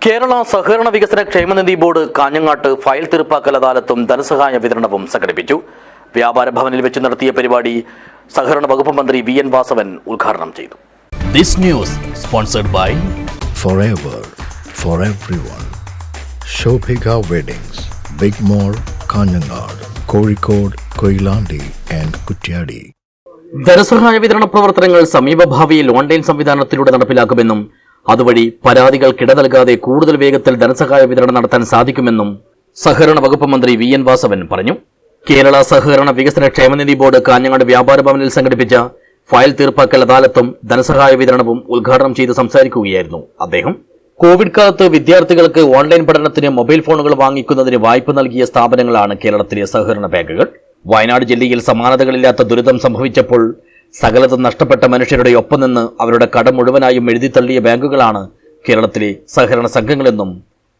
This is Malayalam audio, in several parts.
കേരള സഹകരണ വികസന ക്ഷേമനിധി ബോർഡ് കാഞ്ഞങ്ങാട്ട് ഫയൽ തീർപ്പാക്കൽ അദാലത്തും ധനസഹായ വിതരണവും സംഘടിപ്പിച്ചു വ്യാപാര ഭവനിൽ വെച്ച് നടത്തിയ പരിപാടി സഹകരണ വകുപ്പ് മന്ത്രി വി എൻ വാസവൻ ഉദ്ഘാടനം ചെയ്തു This news sponsored by forever for everyone. Shobhika Weddings, Big Mall, Kanyanad, Kozhikode, Koilandi and Kutyadi. ധനസഹായ വിതരണ പ്രവർത്തനങ്ങൾ സമീപഭാവിയിൽ ഓൺലൈൻ സംവിധാനത്തിലൂടെ നടപ്പിലാക്കുമെന്നും അതുവഴി പരാതികൾ കിട നൽകാതെ കൂടുതൽ വേഗത്തിൽ ധനസഹായ വിതരണം നടത്താൻ സാധിക്കുമെന്നും സഹകരണ വകുപ്പ് മന്ത്രി വി എൻ വാസവൻ പറഞ്ഞു. കേരള സഹകരണ വികസന ക്ഷേമനിധി ബോർഡ് കാഞ്ഞങ്ങാട് വ്യാപാര ഭവനിൽ സംഘടിപ്പിച്ച ഫയൽ തീർപ്പാക്കൽ അദാലത്തും ധനസഹായ വിതരണവും ഉദ്ഘാടനം ചെയ്ത് സംസാരിക്കുകയായിരുന്നു അദ്ദേഹം. കോവിഡ് കാലത്ത് വിദ്യാർത്ഥികൾക്ക് ഓൺലൈൻ പഠനത്തിന് മൊബൈൽ ഫോണുകൾ വാങ്ങിക്കുന്നതിന് വായ്പ നൽകിയ സ്ഥാപനങ്ങളാണ് കേരളത്തിലെ സഹകരണ ബാങ്കുകൾ. വയനാട് ജില്ലയിൽ സമാനതകളില്ലാത്ത ദുരിതം സംഭവിച്ചപ്പോൾ സകലതും നഷ്ടപ്പെട്ട മനുഷ്യരുടെ ഒപ്പം നിന്ന് അവരുടെ കടം മുഴുവനായും എഴുതിത്തള്ളിയ ബാങ്കുകളാണ് കേരളത്തിലെ സഹകരണ സംഘങ്ങളെന്നും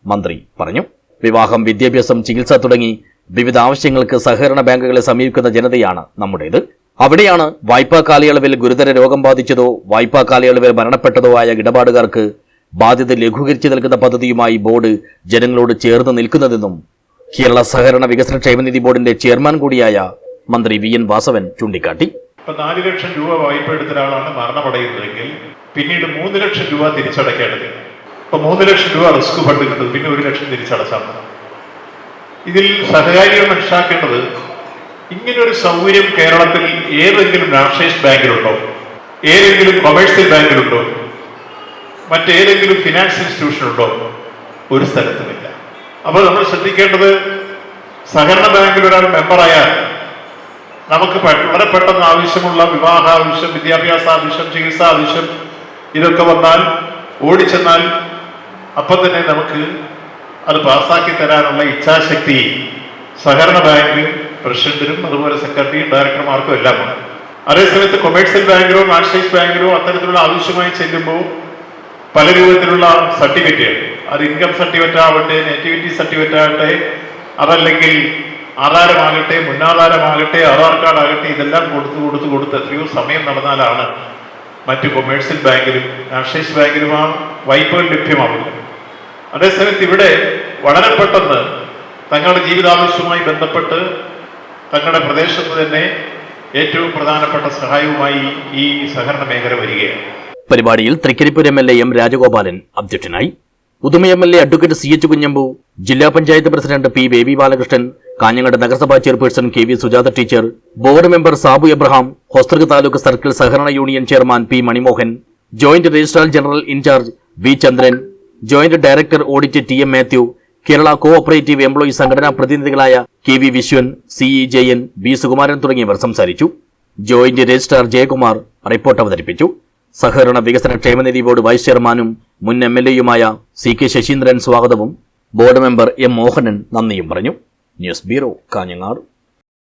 മന്ത്രി പറഞ്ഞു. വിവാഹം വിദ്യാഭ്യാസം ചികിത്സ തുടങ്ങി വിവിധ ആവശ്യങ്ങൾക്ക് സഹകരണ ബാങ്കുകളെ സമീപിക്കുന്ന ജനതയാണ് നമ്മുടേത്. അവിടെയാണ് വായ്പാ കാലയളവിൽ ഗുരുതര രോഗം ബാധിച്ചതോ വായ്പാ കാലയളവിൽ മരണപ്പെട്ടതോ ആയ ഇടപാടുകാർക്ക് ബാധ്യത ലഘൂകരിച്ചു നൽകുന്ന പദ്ധതിയുമായി ബോർഡ് ജനങ്ങളോട് ചേർന്ന് നിൽക്കുന്നതെന്നും കേരള സഹകരണ വികസന ക്ഷേമനിധി ബോർഡിന്റെ ചെയർമാൻ കൂടിയായ മന്ത്രി വി എൻ വാസവൻ ചൂണ്ടിക്കാട്ടി. ഇപ്പൊ നാല് ലക്ഷം രൂപ വായ്പ എടുത്ത ഒരാളാണ് മരണമടയുന്നതെങ്കിൽ പിന്നീട് മൂന്ന് ലക്ഷം രൂപ തിരിച്ചടയ്ക്കേണ്ടത്. ഇപ്പൊ മൂന്ന് ലക്ഷം രൂപ റിസ്ക് ഫണ്ട് കിട്ടും പിന്നെ ഒരു ലക്ഷം തിരിച്ചടച്ചാൽ മതി. ഇതിൽ സഹകാരികൾ മനസ്സിലാക്കേണ്ടത് ഇങ്ങനൊരു സൗകര്യം കേരളത്തിൽ ഏതെങ്കിലും രാഷ്ട്രീയ ബാങ്കിലുണ്ടോ? ഏതെങ്കിലും കൊമേഴ്സ്യൽ ബാങ്കിലുണ്ടോ? മറ്റേതെങ്കിലും ഫിനാൻസ് ഇൻസ്റ്റിറ്റ്യൂഷനുണ്ടോ? ഒരു സ്ഥലത്തുമില്ല. അപ്പോൾ നമ്മൾ ശ്രദ്ധിക്കേണ്ടത് സഹകരണ ബാങ്കിൽ ഒരാൾ മെമ്പറായാൽ നമുക്ക് വളരെ പെട്ടെന്ന് ആവശ്യമുള്ള വിവാഹ ആവശ്യം വിദ്യാഭ്യാസ ആവശ്യം ചികിത്സാ ആവശ്യം ഇതൊക്കെ വന്നാൽ ഓടിച്ചെന്നാൽ അപ്പം തന്നെ നമുക്ക് അത് പാസ്സാക്കി തരാനുള്ള ഇച്ഛാശക്തി സഹകരണ ബാങ്ക് പ്രസിഡന്റിനും അതുപോലെ സെക്രട്ടറിയും ഡയറക്ടർമാർക്കും എല്ലാം ഉണ്ട്. അതേസമയത്ത് കൊമേഴ്സ്യൽ ബാങ്കിലോ നാഷണലൈസ് ബാങ്കിലോ അത്തരത്തിലുള്ള ആവശ്യമായി ചെല്ലുമ്പോൾ പല രൂപത്തിലുള്ള സർട്ടിഫിക്കറ്റ് അത് ഇൻകം സർട്ടിഫിക്കറ്റ് ആവട്ടെ നെറ്റിവിറ്റി സർട്ടിഫിക്കറ്റ് ആവട്ടെ അതല്ലെങ്കിൽ ആധാരമാകട്ടെ മുന്നാധാരമാകട്ടെ ആധാർ കാർഡ് ആകട്ടെ ഇതെല്ലാം കൊടുത്ത് കൊടുത്ത് കൊടുത്ത് എത്രയോ സമയം നടന്നാലാണ് മറ്റു കൊമേഴ്സ്യൽ ബാങ്കിലും നാഷണലൈസ് ബാങ്കിലും ആ വായ്പകൾ ലഭ്യമാവില്ല അതേസമയത്ത് ഇവിടെ വളരെ പെട്ടെന്ന് തങ്ങളുടെ ജീവിതാവശ്യവുമായി ബന്ധപ്പെട്ട് തങ്ങളുടെ പ്രദേശത്ത് തന്നെ ഏറ്റവും പ്രധാനപ്പെട്ട സഹായവുമായി ഈ സഹകരണ മേഖല വരികയാണ്. പരിപാടിയിൽ Trikaripur M L A M Rajagopalan അധ്യക്ഷനായി. Uduma M L A advocate C H Kunhambu ജില്ലാ പഞ്ചായത്ത് പ്രസിഡന്റ് പി ബേബി ബാലകൃഷ്ണൻ കാഞ്ഞങ്ങാട് നഗരസഭാ chairperson K V Sujatha teacher board member Sabu Abraham Hosdurg taluk circle സഹകരണ union chairman P Manimohan joint registrar general in charge V Chandran joint director audit T M Mathew Kerala cooperative employee സംഘടനാ പ്രതിനിധികളായ K V Viswan C E Jayan B Sukumaran തുടങ്ങിയവർ സംസാരിച്ചു. ജോയിന്റ് രജിസ്ട്രാർ ജയകുമാർ റിപ്പോർട്ട് അവതരിപ്പിച്ചു. സഹകരണ വികസന ക്ഷേമനിധി ബോർഡ് വൈസ് ചെയർമാനും മുൻ എം എൽ എയുമായ സി കെ ശശീന്ദ്രൻ സ്വാഗതവും ബോർഡ് മെമ്പർ എം മോഹനൻ നന്ദിയും പറഞ്ഞു. News bureau Kanhangad.